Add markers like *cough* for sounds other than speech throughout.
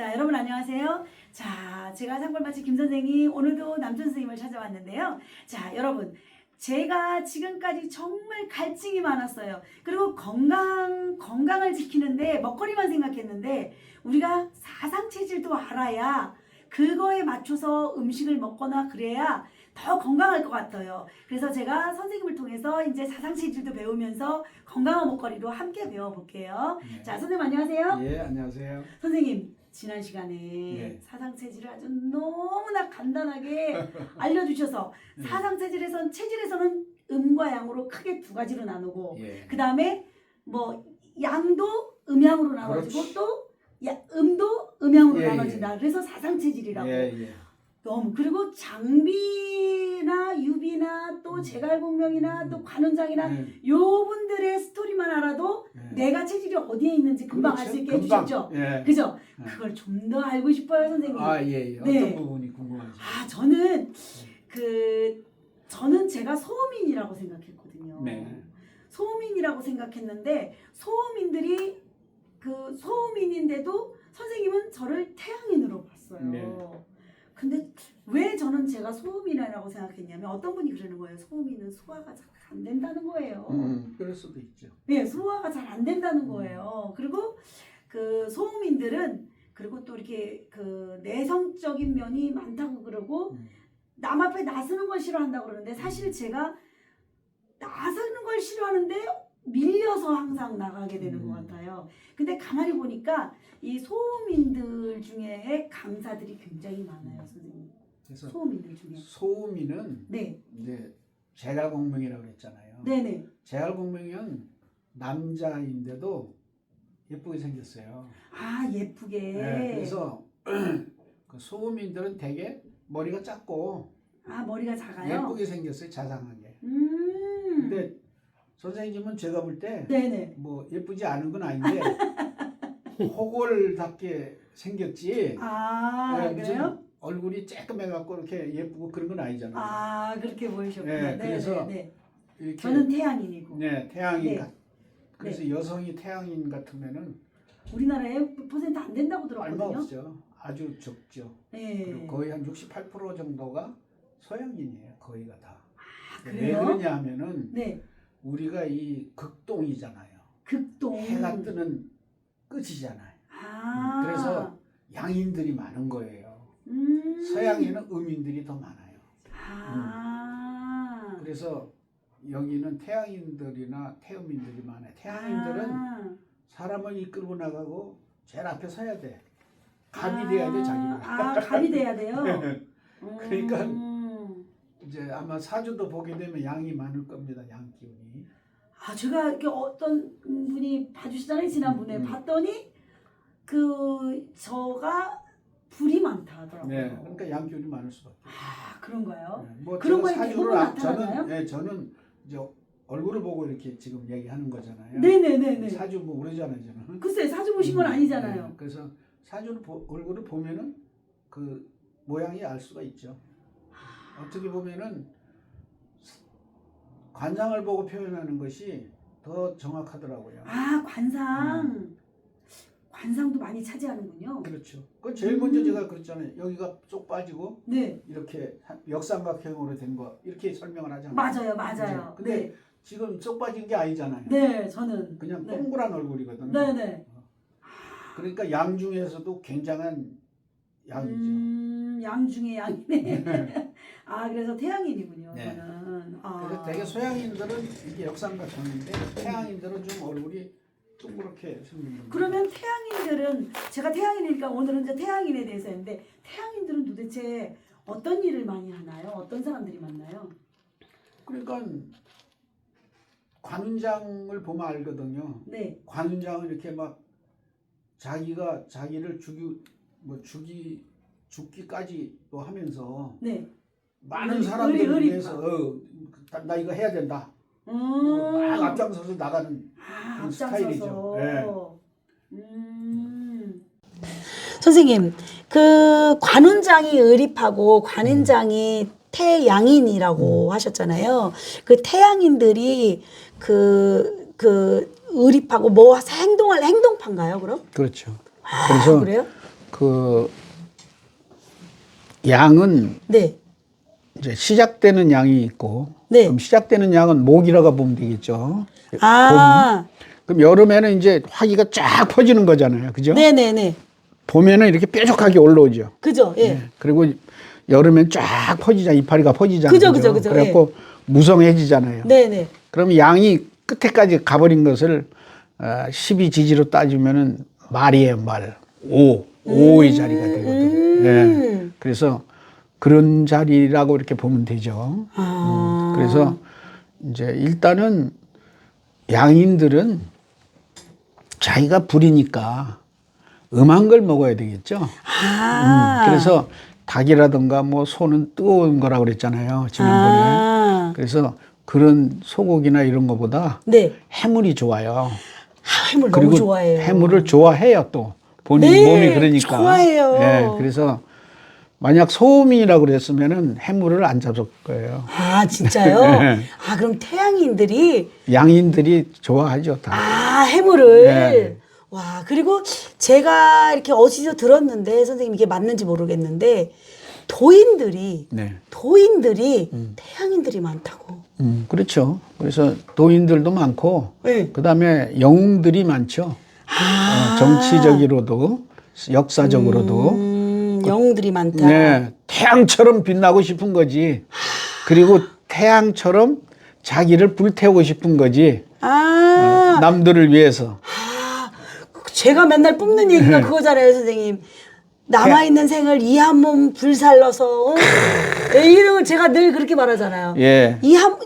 자, 여러분 안녕하세요. 자, 제가 상골마치 김 선생이 오늘도 남준 선생님을 찾아왔는데요. 자, 여러분. 제가 지금까지 정말 갈증이 많았어요. 그리고 건강, 건강을 지키는데 먹거리만 생각했는데 우리가 사상 체질도 알아야 그거에 맞춰서 음식을 먹거나 그래야 더 건강할 것 같아요. 그래서 제가 선생님을 통해서 이제 사상 체질도 배우면서 건강한 먹거리로 함께 배워볼게요. 네. 자, 선생님 안녕하세요. 예, 안녕하세요. 선생님 지난 시간에 네. 사상 체질을 아주 너무나 간단하게 *laughs* 알려주셔서 네. 사상 체질에선 체질에서는 음과 양으로 크게 두 가지로 나누고 예. 그 다음에 뭐 양도 음양으로 나눠지고 그렇지. 또 야, 음도 음양으로 예, 나눠진다. 그래서 사상 체질이라고. 예, 예. 너무 그리고 장비나 유비나 또 음. 제갈공명이나 또 관원장이나 네. 요 분들의 스토리만 알아도 네. 내가 체질이 어디에 있는지 금방 알 수 있게 금방. 해주셨죠. 예. 그죠? 네. 그걸 좀 더 알고 싶어요, 선생님. 아, 예, 예. 네. 어떤 부분이 궁금하죠? 아, 저는 그 저는 제가 소민이라고 생각했거든요. 네. 소민이라고 생각했는데 소민들이 그 소민인데도 선생님은 저를 태양인으로 봤어요. 네. 근데 왜 저는 제가 소민이라고 생각했냐면 어떤 분이 그러는 거예요. 소민은 소화가 잘 안 된다는 거예요. 음, 그럴 수도 있죠. 네, 소화가 잘 안 된다는 음. 거예요. 그리고 그 소음인들은 그리고 또 이렇게 그 내성적인 면이 많다고 그러고 음. 남 앞에 나서는 걸 싫어한다고 그러는데 사실 제가 나서는 걸 싫어하는데 항상 나가게 되는 음. 것 같아요. 근데 가만히 보니까 이 소음인들 중에 강사들이 굉장히 많아요, 선생님. 그래서 소음인들 중에. 소음이는 네, 이제 제갈공명이라고 그랬잖아요. 네, 네. 제갈공명은 남자인데도 예쁘게 생겼어요. 아 예쁘게. 네, 그래서 *clears throat* 그 소음인들은 되게 머리가 작고 아 머리가 작아요. 예쁘게 생겼어요, 자상하게. 음. 근데 선생님은 제가 볼 때 네네. 뭐 예쁘지 않은 건 아닌데 *laughs* 호골답게 생겼지 아 네, 그래요? 얼굴이 쬐끔해갖고 이렇게 예쁘고 그런 건 아니잖아요. 아 그렇게 보이셨구나. 네, 네, 그래서 네, 네. 이렇게 저는 태양인이고 네 태양인 네. 같. 그래서 여성이 태양인 같으면은 우리나라에 퍼센트 안 된다고 얼마 들었거든요. 없죠. 아주 적죠. 네. 그리고 거의 한 68% 정도가 서양인이에요. 거의가 다. 아, 왜 그래요? 그러냐 하면은 네. 우리가 이 극동이잖아요. 극동. 해가 뜨는 끝이잖아요. 아. 그래서 양인들이 많은 거예요. 음. 서양에는 음인들이 더 많아요. 아. 그래서 여기는 태양인들이나 태음인들이 많아요. 태양인들은 아. 사람을 이끌고 나가고 제일 앞에 서야 돼. 갑이 돼야 돼 자기가. 아 갑이 돼야 돼요. *laughs* 그러니까 음. 이제 아마 사주도 보게 되면 양이 많을 겁니다. 양 기운이. 아 제가 이렇게 어떤 분이 봐주시잖아요 지난번에 음, 음. 봤더니 그 저가 불이 많다 하더라고요. 네, 그러니까 양 기운이 많을 수밖에. 아 그런가요? 네, 뭐 그런 거에 대부분 안- 나타나나요? 저는 예, 저는 이제 얼굴을 보고 이렇게 지금 얘기하는 거잖아요. 네네네네. 사주 뭐 모르잖아요, 저는. 글쎄 사주 보신 건 음, 아니잖아요. 네, 그래서 사주를 보, 얼굴을 보면은 그 모양이 알 수가 있죠. 어떻게 보면은 관상을 보고 표현하는 것이 더 정확하더라고요. 아 관상 음. 관상도 많이 차지하는군요. 그렇죠. 그 제일 먼저 음. 제가 그랬잖아요. 여기가 쏙 빠지고 네 이렇게 한- 역삼각형으로 된 거 이렇게 설명을 하잖아요. 맞아요 맞아요. 그죠? 근데 네. 지금 쏙 빠진 게 아니잖아요. 네 저는 그냥 네. 동그란 얼굴이거든요. 네 네. 그러니까 양 중에서도 굉장한 양이죠. 음, 양 중에 양이네. *laughs* 아 그래서 태양인이군요. 네. 저는. 아. 그래서 되게 서양인들은 이게 역삼각 형인데 태양인들은 좀 얼굴이 동그랗게 생긴. 그러면 태양인들은 제가 태양인이니까 오늘은 이제 태양인에 대해서 했는데 태양인들은 도대체 어떤 일을 많이 하나요? 어떤 사람들이 만나요? 그러니까 관운장을 보면 알거든요. 네. 관운장은 이렇게 막 자기가 자기를 죽이 뭐 죽이 죽기까지 또 하면서 네. 많은 의리- 사람들을 의리- 의리- 위해서 어, 나- 나 이거 해야 된다. 음. 막 앞장서서 나가는 아, 그런. 스타일이죠. 네. 음. 선생님, 그 관운장이 의립하고 관운장이 태양인이라고 하셨잖아요. 그 태양인들이 그, 그 의립하고 뭐 행동할 행동파인가요, 그럼? 그렇죠. 아, 그래서 그래요? 그그 양은 네. 이제 시작되는 양이 있고 네. 그럼 시작되는 양은 목이라고 보면 되겠죠. 아. 그럼 여름에는 이제 화기가 쫙 퍼지는 거잖아요. 그죠? 네네네. 봄에는 이렇게 뾰족하게 올라오죠. 그죠? 예. 네. 그리고 여름엔 쫙 퍼지자 이파리가 퍼지잖아요. 그죠, 그죠, 그죠. 그래갖고 무성해지잖아요. 네네. 그럼 양이 끝에까지 가버린 것을 어, 12지지로 따지면은 말이에요, 말. 오. 오의 자리가 되거든요. 음. 예. 그래서 그런 자리라고 이렇게 보면 되죠. 아. 그래서 이제 일단은 양인들은 자기가 불이니까 음한 걸 먹어야 되겠죠. 아. 음, 그래서 닭이라든가 뭐 소는 뜨거운 거라고 그랬잖아요. 지난번에. 아. 그래서 그런 소고기나 이런 거보다 네. 해물이 좋아요. 아, 해물 그리고 너무 좋아해요. 해물을 좋아해요 또 본인 네, 몸이 그러니까. 좋아해요. 예, 그래서 만약 소음이라고 그랬으면은 해물을 안 잡을 거예요. 아, 진짜요? *laughs* 네. 아, 그럼 태양인들이 양인들이 좋아하죠 다. 아, 해물을. 네. 와, 그리고 제가 이렇게 어디서 들었는데, 선생님 이게 맞는지 모르겠는데, 도인들이, 네. 도인들이 태양인들이 많다고. 음, 그렇죠. 그래서 도인들도 많고 네. 그다음에 영웅들이 많죠. 아. 어, 정치적으로도 역사적으로도 음, 영웅들이 많다. 네, 태양처럼 빛나고 싶은 거지. 그리고 태양처럼 자기를 불태우고 싶은 거지. 아, 남들을 위해서. 제가 맨날 네. 얘기가 그거잖아요, 선생님. 남아있는 생을 이 한 몸 불살러서, 어? 네, 이런 제가 늘 그렇게 말하잖아요. 예. 이 한,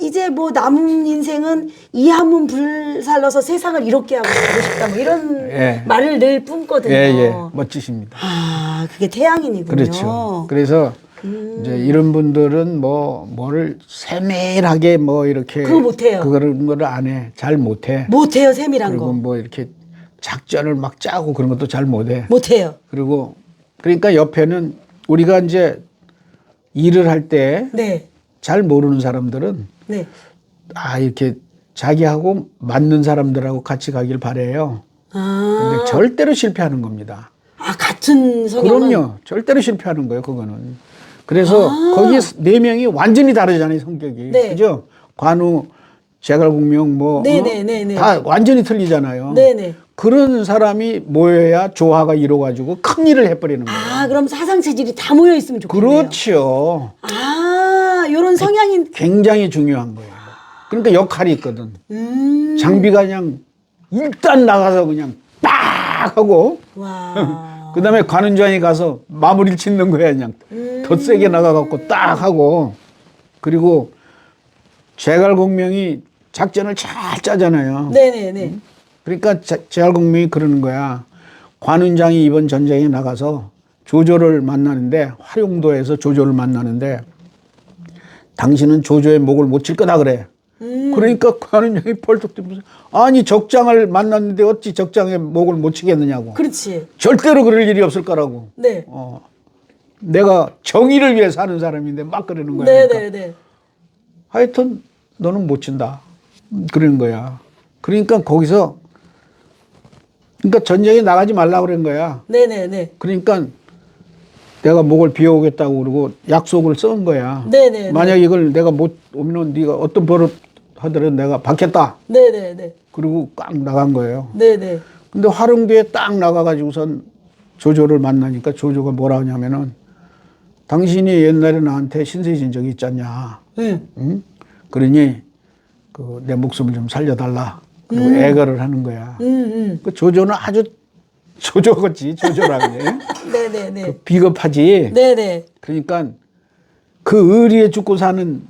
이제 뭐 남은 인생은 이 한 몸 불살러서 세상을 이롭게 하고 싶다. 뭐 이런 예. 말을 늘 뿜거든요. 예, 예. 멋지십니다. 아, 그게 태양인이군요. 그렇죠. 그래서 음. 이제 이런 분들은 뭐 뭐를 세밀하게 뭐 이렇게 그거 못해요. 그런 거를 안 해. 잘 못 해. 못해요, 세밀한 그리고 거. 뭐 이렇게 작전을 막 짜고 그런 것도 잘 못해. 못해요. 그리고 그러니까 옆에는 우리가 이제 일을 할 때잘 네. 모르는 사람들은 네. 아 이렇게 자기하고 맞는 사람들하고 같이 가길 바래요. 아, 근데 절대로 실패하는 겁니다. 아 같은 성향은 그럼요. 절대로 실패하는 거예요, 그거는. 그래서 아. 거기 네 명이 완전히 다르잖아요, 성격이. 네. 그죠? 관우, 제갈공명 뭐. 네, 어? 네, 네, 네. 다 완전히 틀리잖아요. 네네. 그런 사람이 모여야 조화가 이루어가지고 큰 일을 해버리는 거예요. 아, 그럼 사상 체질이 다 모여 있으면 좋겠네요. 그렇죠. 아, 요런 성향인 굉장히 중요한 거예요. 그러니까 역할이 있거든. 음. 장비가 그냥 일단 나가서 그냥 빡 하고 와. *laughs* 그 다음에 관운장에 가서 마무리를 짓는 거야 그냥 음. 더 세게 나가갖고 딱 하고 그리고 제갈공명이 작전을 잘 짜잖아요. 네, 네, 네. 그러니까 제- 제갈공명이 그러는 거야. 관운장이 이번 전쟁에 나가서 조조를 만나는데 활용도에서 조조를 만나는데 당신은 조조의 목을 못 칠 거다 그래. 음. 그러니까 관운장이 펄떡 뛰면서 아니 적장을 만났는데 어찌 적장의 목을 못 치겠느냐고. 그렇지. 절대로 그럴 일이 없을 거라고. 네. 어, 내가 정의를 위해 사는 사람인데 막 그러는 거야. 네, 그러니까. 네, 네. 하여튼 너는 못 친다. 그러는 거야. 그러니까 거기서 그러니까 전쟁에 나가지 말라고 그런 거야. 네, 네, 네. 그러니까 내가 목을 비워오겠다고 그러고 약속을 쓴 거야. 네, 네, 네. 만약 이걸 내가 못 오면은 네가 어떤 벌을 하더라도 내가 받겠다. 네, 네, 네. 그리고 꽉 나간 거예요. 네, 네. 근데 화룡대에 딱 나가가지고선 조조를 만나니까 조조가 뭐라 하냐면은 당신이 옛날에 나한테 신세 진 적이 있잖냐. 네. 응? 그러니 그 내 목숨을 좀 살려달라. 그리고 애걸을 하는 거야. 음, 음. 그 조조는 아주 조조같이 조조라 그래. *laughs* 네, 네, 네. 그 비겁하지. 네, 네. 그러니까 그 의리에 죽고 사는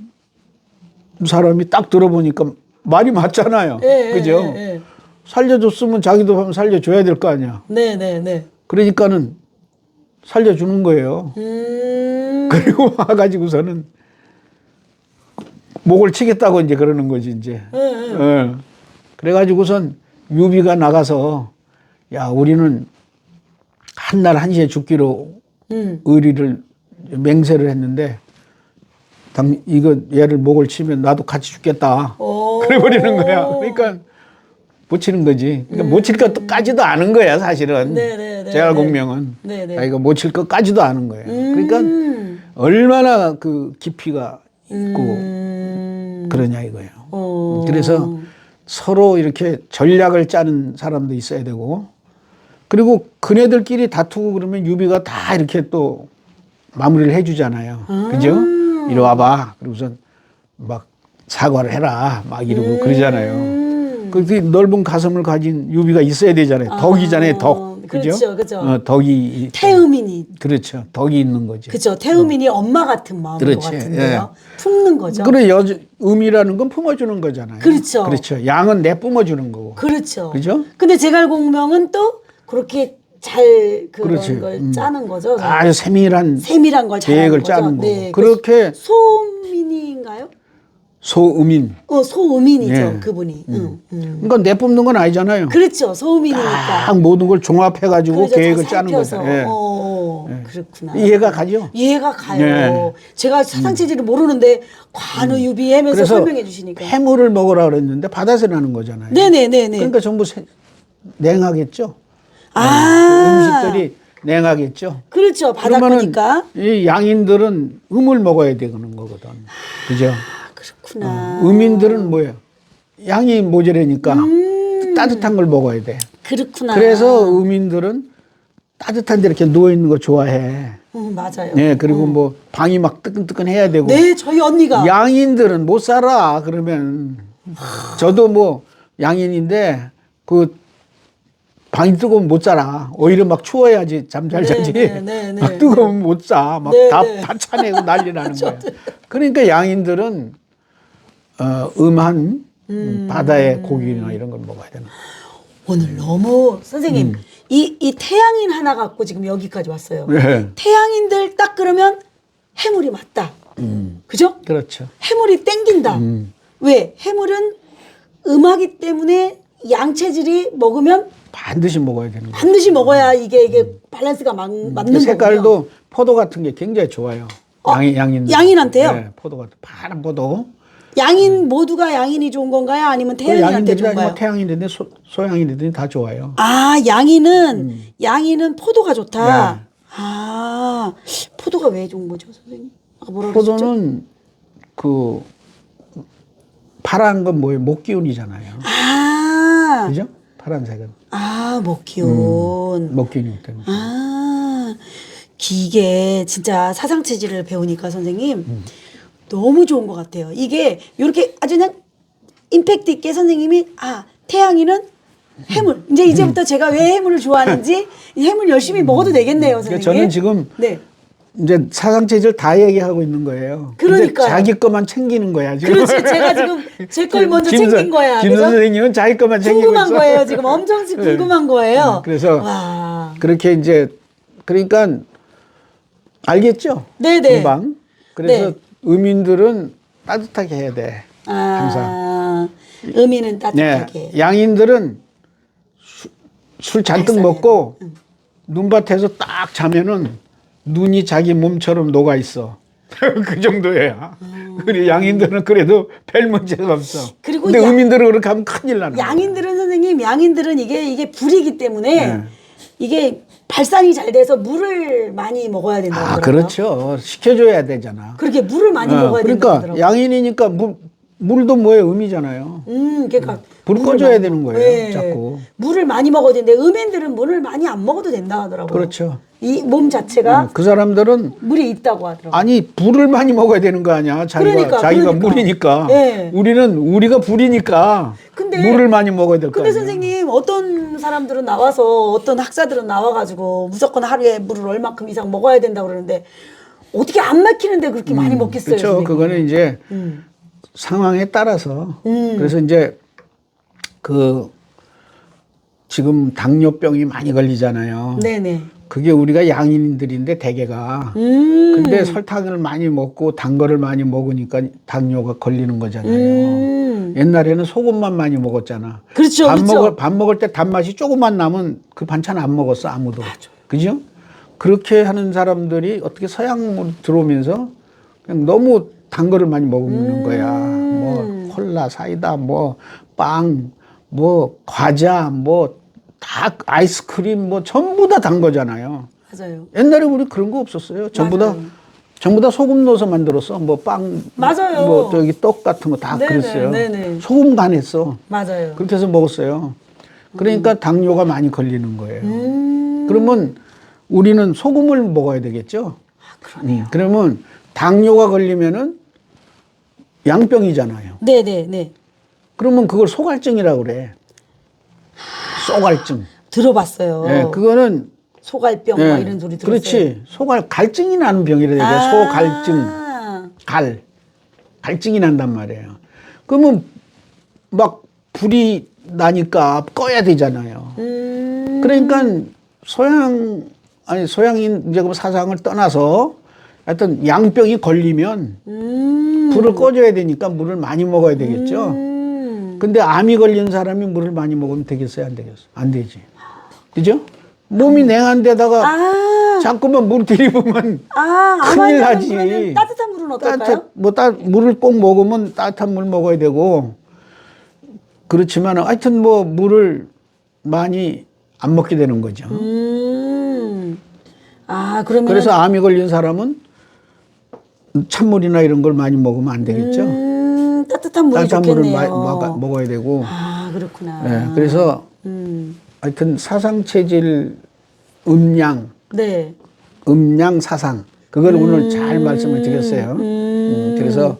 사람이 딱 들어보니까 말이 맞잖아요. 예, 예, 그죠? 예, 예. 살려줬으면 자기도 하면 살려줘야 될 거 아니야. 네, 네, 네. 그러니까는 살려주는 거예요. 음. 그리고 *laughs* 와가지고서는 목을 치겠다고 이제 그러는 거지 이제. 응, 응. 예. 그래가지고선 유비가 나가서 야 우리는 한 날 한시에 죽기로 음. 의리를 맹세를 했는데 당 이거 얘를 목을 치면 나도 같이 죽겠다. 오. *laughs* 그래 버리는 거야. 그러니까 못 치는 거지. 그러니까 못칠 것까지도 아는 거야 사실은. 음. 네, 네, 네, 제갈 공명은. 네, 네. 아 이거 못 칠 것까지도 아는 거예요. 그러니까 음. 얼마나 그 깊이가 있고 음. 그러냐 이거예요. 어. 그래서 서로 이렇게 전략을 짜는 사람도 있어야 되고 그리고 그네들끼리 다투고 그러면 유비가 다 이렇게 또 마무리를 해주잖아요. 그죠? 이리 와봐. 그러고서 막 사과를 해라. 막 이러고 그러잖아요. 음. 그 넓은 가슴을 가진 유비가 있어야 되잖아요. 덕이잖아요. 덕. 그죠? 그렇죠, 그렇죠. 어, 덕이. 태음인이 그렇죠. 덕이 있는 거지. 그죠. 태음인이 엄마 같은 마음인 것 그렇지, 같은데요. 품는 거죠. 그래 여 음이라는 건 품어주는 거잖아요. 그렇죠. 그렇죠. 양은 내 뿜어주는 거고. 그렇죠. 그죠? 근데 제갈공명은 또 그렇게 잘 그런 그렇지. 걸 음. 짜는 거죠. 아주 세밀한 세밀한 걸 계획을 거죠. 짜는 거고. 네. 그렇게 그 소민인가요? 소음인. 어, 소음인이죠. 네. 그분이. 응, 응. 그러니까 내 뿜는 건 아니잖아요. 그렇죠. 소음인이니까. 딱 모든 걸 종합해가지고 그래서 계획을 다 짜는 거죠. 살펴서. 예. 어, 그렇구나. 이해가 가죠? 이해가 가요. 네. 제가 사상체질을 모르는데 관우유비 하면서 그래서 설명해 주시니까. 해물을 먹으라 그랬는데 바다에서 나는 거잖아요. 네네네네. 그러니까 전부 세- 냉하겠죠. 아. 그 음식들이 냉하겠죠. 그렇죠. 거니까. 이 양인들은 음을 먹어야 되는 거거든. 그죠? 아, 그렇구나. 음인들은 뭐예요? 양이 모자라니까 따뜻한 걸 먹어야 돼. 그렇구나. 그래서 음인들은 따뜻한 데 이렇게 누워 있는 거 좋아해. 음, 맞아요. 네, 그리고 뭐 방이 막 뜨끈뜨끈 해야 되고. 네, 저희 언니가. 양인들은 못 살아. 그러면 저도 뭐 양인인데 그 방이 뜨거우면 못 살아. 오히려 막 추워야지 잠잘 네, 자지. 네, 네, 네, 막 뜨거우면 못 자. 막 네, 다, 네. 다 차내고 난리 나는 *laughs* 거야. 그러니까 양인들은 어, 음한 음, 바다의 고기나 이런 걸 먹어야 되는. 오늘 너무 선생님 음. 이, 이 태양인 하나 갖고 지금 여기까지 왔어요. 네. 태양인들 딱 그러면 해물이 맞다. 그죠? 그렇죠. 해물이 땡긴다. 음. 왜? 해물은 음하기 때문에 양체질이 먹으면 반드시 먹어야 되는 거야. 반드시 먹어야 이게 이게 밸런스가 맞, 맞는 그 색깔도. 포도 같은 게 굉장히 좋아요. 어, 양인 양인 양인한테요? 네, 포도 같은 파란 포도. 양인 모두가 양인이 좋은 건가요? 아니면 그 태양인한테 양인들이 아니고 좋은가요? 태양인들이 소, 소양인들이 다 좋아요. 아, 양이는 양이는 포도가 좋다. 네. 아, 포도가 왜 좋은 거죠, 선생님? 아까 뭐라 그러셨죠? 포도는 그 파란 건 뭐예요? 목 기운이잖아요. 아, 그죠? 파란색은 아, 목기운. 목 기운이기 때문에. 아, 이게 진짜 사상 체질을 배우니까 선생님 음. 너무 좋은 것 같아요. 이게 이렇게 아주 그냥 임팩트 있게 선생님이 아 태양이는 해물. 이제 이제부터 제가 왜 해물을 좋아하는지 이 해물 열심히 먹어도 되겠네요, 그러니까 선생님. 저는 지금 네. 이제 사상 체질 다 얘기하고 있는 거예요. 근데 그러니까요. 자기 것만 챙기는 거야 지금. 그렇지. 제가 지금 제 걸 먼저 김 선- 챙긴 거야. 김 그죠? 선생님은 자기 것만 챙기고 궁금한 있어. 거예요. 지금 엄청 *laughs* 네. 궁금한 거예요. 네, 그래서 와. 그렇게 이제 그러니까 알겠죠? 네네. 금방. 그래서 네. 의민들은 따뜻하게 해야 돼. 항상. 아, 의미는 네. 따뜻하게. 양인들은 수- 술 잔뜩 먹고 눈밭에서 딱 자면은 눈이 자기 몸처럼 녹아 있어. *laughs* 그 정도야. 그래 양인들은 그래도 별 문제가 없어. 음. 그리고 근데 양- 의민들은 그렇게 하면 큰일 나는 거야. 양인들은 선생님, 양인들은 이게 이게 불이기 때문에 네. 이게 발산이 잘 돼서 물을 많이 먹어야 된다고 아. 그렇죠. 시켜줘야 되잖아. 그렇게 물을 많이 어, 먹어야 된다고 그러니까 하더라고요. 양인이니까 물, 물도 뭐예요? 음이잖아요. 음, 그러니까 불 물을 꺼줘야 되는 먹- 거예요, 자꾸. 물을 많이 먹어야 되는데 음인들은 물을 많이 안 먹어도 된다 하더라고요. 그렇죠. 이 몸 자체가 그 사람들은 물이 있다고 하더라고요. 아니 불을 많이 먹어야 되는 거 아니야? 자기가 그러니까, 자기가 그러니까. 물이니까. 네. 우리는 우리가 불이니까 근데- 물을 많이 먹어야 될거 근데? 선생님 어떤 사람들은 나와서 어떤 학자들은 나와가지고 무조건 하루에 물을 얼마큼 이상 먹어야 된다 고 그러는데 어떻게 안 막히는데 그렇게 많이 먹겠어요? 그렇죠. 선생님? 그거는 이제 음. 상황에 따라서 음. 그래서 이제 그 지금 당뇨병이 많이 걸리잖아요. 네네. 그게 우리가 양인들인데 대개가 음. 근데 설탕을 많이 먹고 단 거를 많이 먹으니까 당뇨가 걸리는 거잖아요. 음. 옛날에는 소금만 많이 먹었잖아. 그렇죠, 밥 그렇죠. 먹을 밥 먹을 때 단맛이 조금만 남은 그 반찬 안 먹었어 아무도. 그죠? 그렇게 하는 사람들이 어떻게 서양으로 들어오면서 그냥 너무 단 거를 많이 먹는 거야. 뭐 콜라, 사이다, 뭐 빵, 뭐 과자, 뭐 다 아이스크림, 뭐 전부 다 단 거잖아요. 맞아요. 옛날에 우리 그런 거 없었어요. 전부 다 맞아요. 전부 다 소금 넣어서 만들었어. 뭐 빵, 맞아요. 뭐 저기 떡 같은 거 다 네네, 그랬어요. 네네. 소금 간했어. 맞아요. 그렇게 해서 먹었어요. 그러니까 당뇨가 많이 걸리는 거예요. 음. 그러면 우리는 소금을 먹어야 되겠죠. 아, 그러네요. 음, 그러면 당뇨가 걸리면은 양병이잖아요. 네네 네. 그러면 그걸 소갈증이라고 그래. 소갈증. 들어봤어요. 예, 그거는 소갈병 예, 뭐 이런 소리 들었어요. 그렇지. 소갈 갈증이 나는 병이라 얘기해. 아. 소갈증. 갈. 갈증이 난단 말이에요. 그러면 막 불이 나니까 꺼야 되잖아요. 음. 그러니까 소양 아니 소양인 이제 그 사상을 떠나서 하여튼 양병이 걸리면 음. 불을 꺼줘야 되니까 물을 많이 먹어야 되겠죠. 음. 근데 암이 걸린 사람이 물을 많이 먹으면 되겠어요, 안 되겠어요? 안 되지. 그죠? 몸이 냉한 데다가 아. 자꾸만 물 들이부면 아, 큰일 나지. 그러면 따뜻한 물은 어떨까요? 따뜻한 뭐 따, 물을 꼭 먹으면 따뜻한 물 먹어야 되고 그렇지만 하여튼 뭐 물을 많이 안 먹게 되는 거죠. 음. 아, 그러면 그래서 암이 걸린 사람은 찬물이나 이런 걸 많이 먹으면 안 되겠죠. 음, 따뜻한 물이 따뜻한 물을 좋겠네요. 마- 먹어- 먹어야 되고. 아, 그렇구나. 예, 그래서 음. 하여튼 사상 체질 음양 네. 음양 사상 그걸 오늘 잘 말씀을 드렸어요. 음. 음, 그래서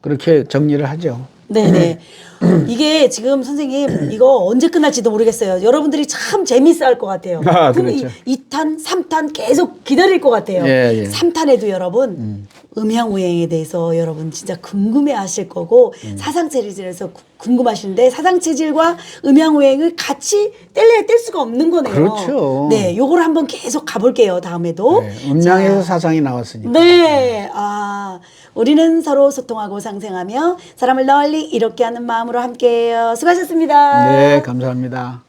그렇게 정리를 하죠. 네네. *clears throat* 이게 지금 선생님 이거 언제 끝날지도 모르겠어요. 여러분들이 참 재밌어 할 것 같아요. 아, 그렇죠. 이 2탄, 3탄 계속 기다릴 것 같아요. 예, 예. 3탄에도 여러분 음양오행에 대해서 여러분 진짜 궁금해 하실 거고 음. 사상체질에서 구- 궁금하시는데 사상 체질과 음양오행을 같이 뗄래야 뗄 수가 없는 거네요. 그렇죠. 네, 요걸 한번 계속 가볼게요. 다음에도. 네, 음양에서 사상이 나왔으니까. 네. 아, 우리는 서로 소통하고 상생하며 사람을 널리 이롭게 하는 마음으로 함께해요. 수고하셨습니다. 네, 감사합니다.